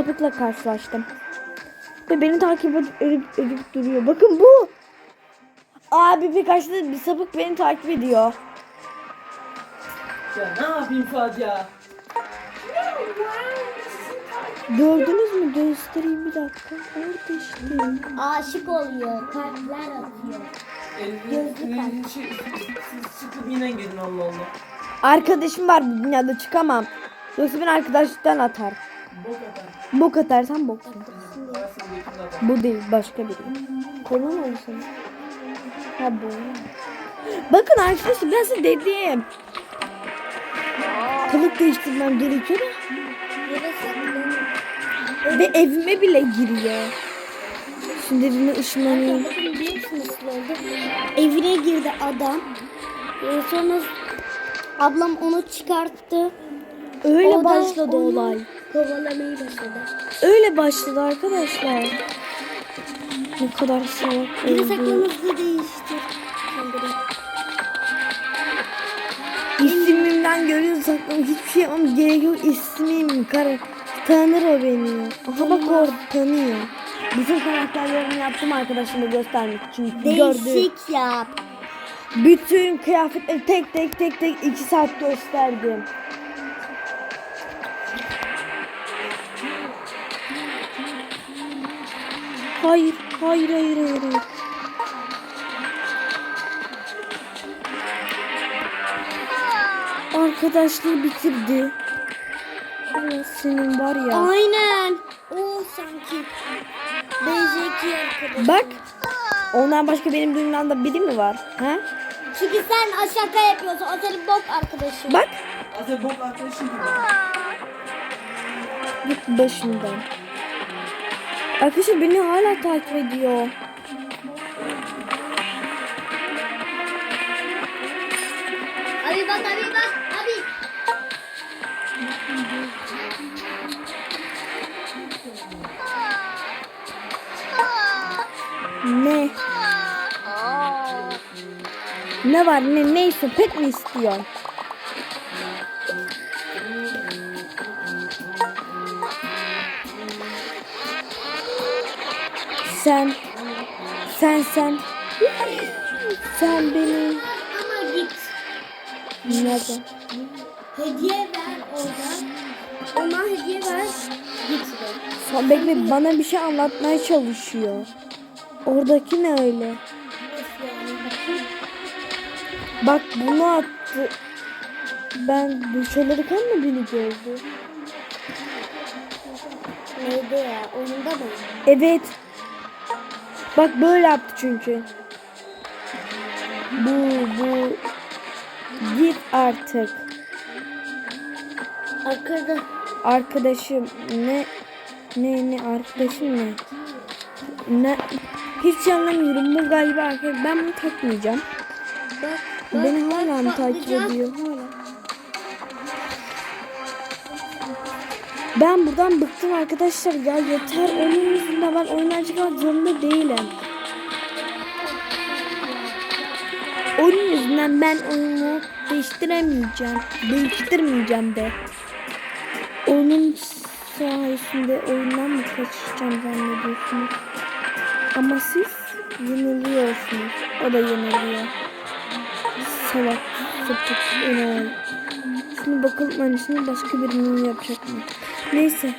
sapıkla karşılaştım. Ve beni takip edip, edip, edip duruyor. Bakın bu. Abi birkaç da bir sapık beni takip ediyor. Ya ne yapayım Fuat ya? Gördünüz mü? Göstereyim bir dakika. Orada işte. Aşık oluyor. Kalpler atıyor. Gözlük. Siz şey, siz çıkıp yine gidin Allah Allah. Arkadaşım var bu dünyada çıkamam. Yoksa beni arkadaşlıktan atar. Bok atar. Bok atarsan boksun. Bu değil başka biri. Konu mu olsun? Ha bu. Bakın arkadaşlar ben size dedim. Kılık değiştirmem gerekiyor. Ve evime bile giriyor. Musunuz nasıl oldu? Evine girdi adam. Ee, sonra ablam onu çıkarttı. Öyle O da başladı onu olay. Kovalamayı başladı. Öyle başladı arkadaşlar. Ne kadar salak oldu. saklanızı değiştir. Kendine. İsmimden görüyorsun saklım hiçbir şey yapmam gerek yok. İsmim kara. Tanır o beni. Aha bak orada tanıyor. Bütün karakterlerimi yaptım arkadaşıma göstermek için. Değişik yap. Bütün kıyafetleri tek tek tek tek iki saat gösterdim. Hayır, hayır, hayır, hayır. hayır. Arkadaşlığı bitirdi. Allah senin var ya. Aynen. O sanki. Benzeki arkadaş. Bak. Ondan başka benim dünyamda biri mi var? Ha? Çünkü sen şaka yapıyorsun. O senin bok arkadaşın. Bak. Aslında bok arkadaşım gibi. Git başımdan. Arkadaşlar beni hala takip ediyor. Abi bak abi bak abi. Ne? Ne var ne neyse pet mi istiyor? Sen sen sen sen beni Ama git. nerede? Hediye ver oradan. Ona hediye ver. Git. Sen bekle bana bir şey anlatmaya çalışıyor. Oradaki ne öyle? Bak bunu attı. Ben duş alırken mi beni gördü? Neydi ya? Onun da mı? Evet. Bak böyle yaptı çünkü. Bu bu. Git artık. Arkada. Arkadaşım ne ne ne arkadaşım ne? Ne hiç anlamıyorum. Bu galiba arkadaş. Ben bunu takmayacağım. Bak. Beni bak, hala mı bak, takip ediyor? Hala. Ben buradan bıktım arkadaşlar ya yeter onun yüzünden ben oyundan çıkmak zorunda değilim. Onun yüzünden ben oyunu değiştiremeyeceğim. Değiştirmeyeceğim de. Onun sayesinde oyundan mı kaçacağım zannediyorsunuz? Ama siz yeniliyorsunuz. O da yeniliyor. Salak, enayi. Şimdi bakalım annesini başka birinin yapacak mı? Neyse.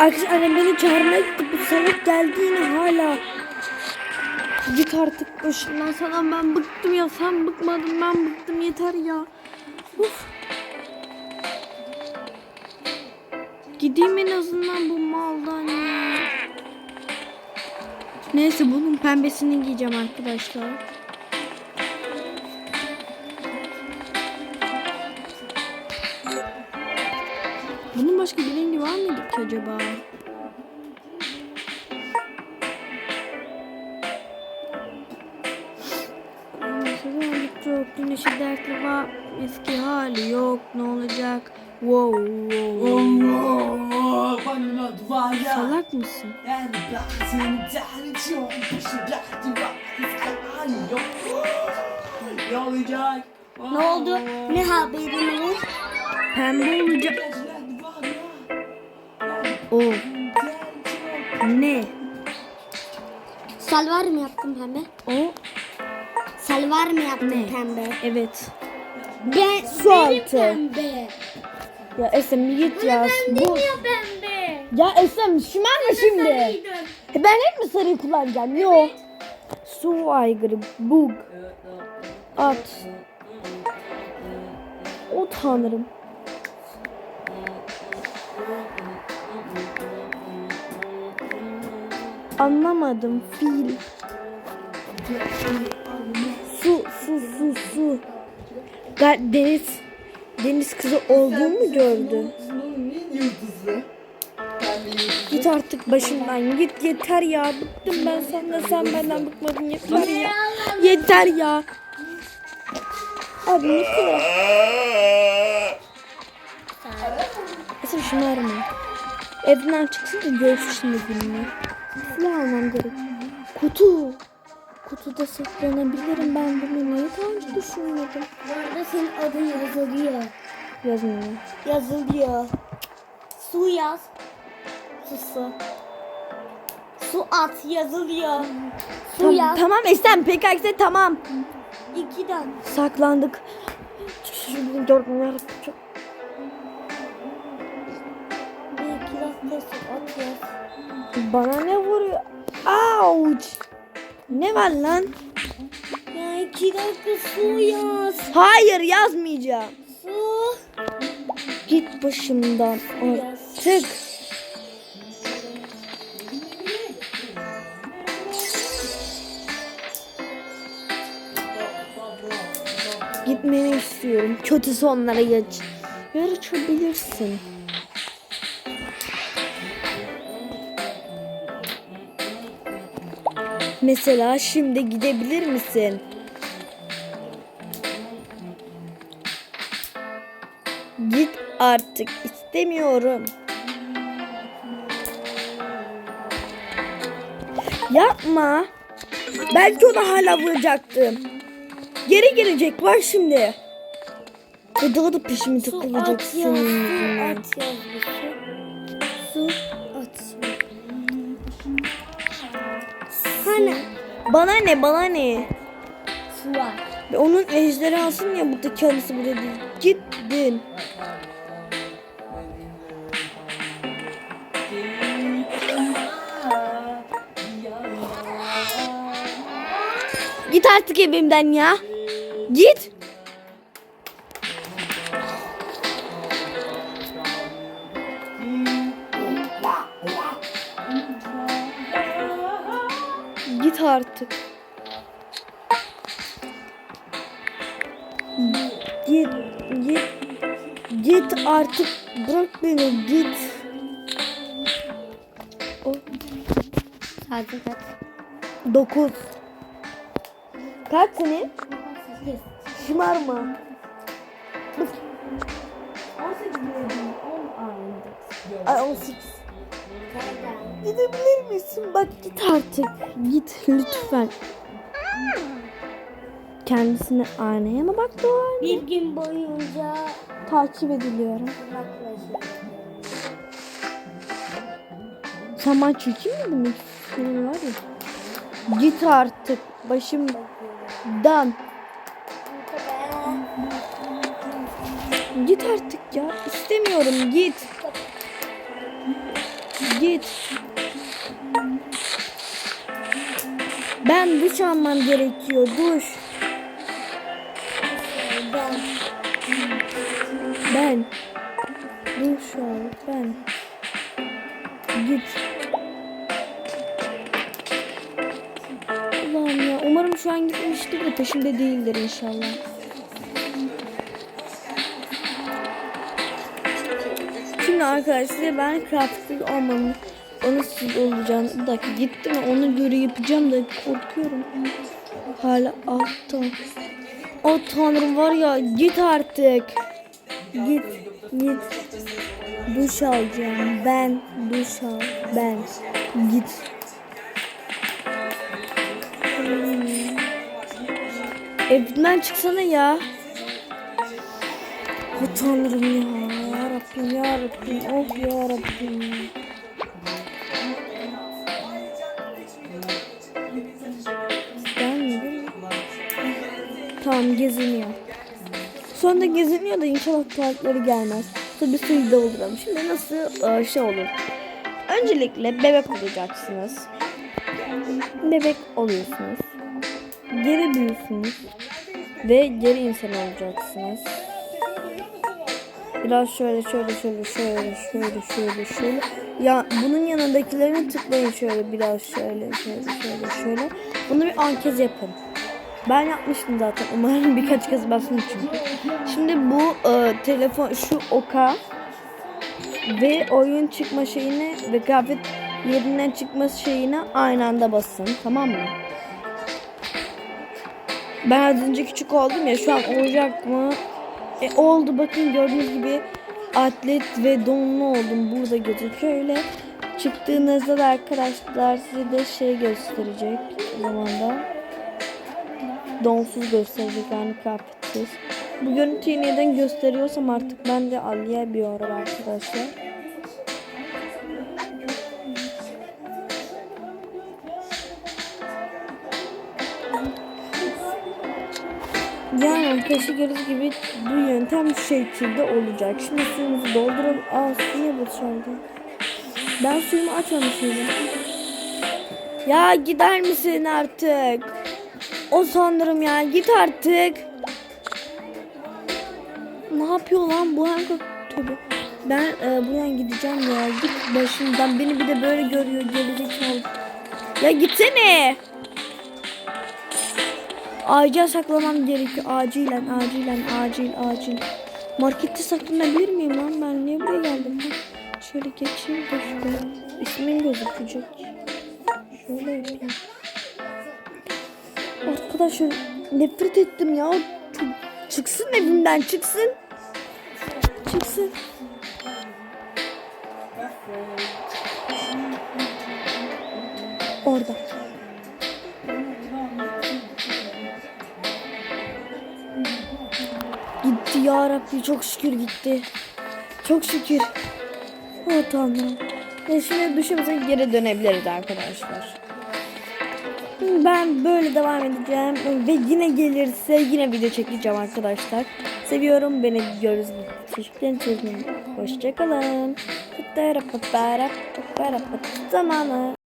Arkadaşlar annem beni çağırmaya gitti. Bu salak geldi hala. Git artık başımdan sana ben bıktım ya sen bıkmadın ben bıktım yeter ya. Uf. Gideyim en azından bu maldan ya. Neyse bunun pembesini giyeceğim arkadaşlar. Başka bir rengi var mıydı ki acaba? Çok güneşi dertli var. Eski hali yok ne olacak? Wow wow. Bana duvar ya. Salak mısın? Yani ben seni tanıtıyorum. Peşimde duvar. Hiç hali yok. Ne olacak? Ne oldu? Ne haberin var? Pembe olacak. O. Ne? Salvar mı yaptın pembe? O. Salvar mı yaptın Ne? pembe? Evet. Ben Su altı. pembe. Ya Esem git ya. Bu. pembe. Ya Esem şımarma şimdi. E Ben hep mi sarıyı kullanacağım? Yok. Su aygırı, bug, at. O tanrım. Anlamadım fil. Su, su, su, su. Deniz, deniz kızı olduğumu gördü. Git artık başımdan git yeter ya bıktım ben senden sen benden bıkmadın yeter ya yeter ya abi ne kadar Esin şımarma evden çıksın da görsün şimdi gününü silah almam gerek kutu kutuda saklanabilirim ben bunu niye daha önce düşünmedim Bu arada senin adın yazılıyor. yazmıyor Yazılıyor. Su yaz. Su su. At yazılıyor. Su Tam- yaz. tamam Esem PKX'e tamam İkiden. saklandık çok Bana ne vuruyor? Ouch! Ne var lan? Ya iki dakika su yaz. Hayır yazmayacağım. Su. Git başımdan artık. Gitmeni istiyorum. Kötü sonlara geç. Yarışabilirsin. Mesela şimdi gidebilir misin? Git artık istemiyorum. Yapma. Belki onu hala vuracaktım. Geri gelecek var şimdi. Da peşimi Su takılacak at yaz. senin Su at yaz. Su Hani Bana ne bana ne? su var. Ve onun ejderhası niye burada kendisi burada değil? Gittin. Git artık evimden ya. Git. Artık. Git, git, git artık bırak beni git. O Sadece kaç? dokuz. Kaç senin? Sekiz. Şımarma. Ay 18. Gidebilir misin? Bak git artık. Git lütfen. Kendisine aynaya mı baktı o an? Bir gün boyunca Takip ediliyorum. Sen bana çirkin mi demek var ya? Git artık başımdan. Git artık ya. İstemiyorum git. Git. Ben duş almam gerekiyor. Duş. Ben Ben. Duş al. Ben. Git. Allah'ım ya. Umarım şu an gitmiştir de peşimde değildir inşallah. Şimdi arkadaşlar ben crafting olmamı o nasıl olacağını bir dakika gitti mi onu göre yapacağım da korkuyorum. Hala altta. O tanrım var ya git artık. Git git. Duş alacağım ben duş al ben git. Hmm. Evden çıksana ya. O tanrım ya. Rabbim ya Rabbim oh ya Tamam geziniyor. Sonra da geziniyor da inşallah tuvaletleri gelmez. Tabii suyu dolduralım. Şimdi nasıl e, şey olur? Öncelikle bebek olacaksınız. Bebek oluyorsunuz. Geri büyüyorsunuz. Ve geri insan olacaksınız. Biraz şöyle şöyle şöyle şöyle şöyle şöyle şöyle. Ya bunun yanındakilerini tıklayın şöyle biraz şöyle şöyle şöyle şöyle. Bunu bir ankez yapın. Ben yapmıştım zaten. Umarım birkaç kez basın çünkü. Şimdi bu e, telefon şu oka ve oyun çıkma şeyine ve kıyafet yerinden çıkma şeyine aynı anda basın. Tamam mı? Ben az önce küçük oldum ya şu an olacak mı? E, oldu bakın gördüğünüz gibi atlet ve donlu oldum burada gözüküyor öyle. Çıktığınızda da arkadaşlar size de şey gösterecek o zaman da. Donsuz gösterecek yani kıyafetsiz. Bu görüntüyü neden gösteriyorsam artık ben de anlayamıyorum arkadaşlar. Yani arkadaşlar gördüğünüz gibi bu yöntem şu şekilde olacak. Şimdi suyumuzu dolduralım. Aa suya boşaldı. Ben suyumu açmamışım. Ya gider misin artık? O sanırım ya git artık. Ne yapıyor lan bu hangi tövbe. Ben e, bu yan gideceğim ya. Git başımdan. Beni bir de böyle görüyor gerizekalı. Ya gitsene. Acil saklamam gerekiyor. Acilen, acilen, acil, acil. Markette saklanabilir miyim lan ben? Niye buraya geldim? Ha? Şöyle geçeyim de şuraya. İsmin gözükecek. Şöyle yapayım. Arkadaşlar nefret ettim ya. Çıksın evimden çıksın. Çıksın. Gitti ya Rabbi çok şükür gitti. Çok şükür. Oh Tanrım. Ve şimdi duşumuza geri dönebiliriz arkadaşlar. Ben böyle devam edeceğim ve yine gelirse yine video çekeceğim arkadaşlar. Seviyorum beni görürüz. Teşekkür ederim. Hoşçakalın. Zamanı.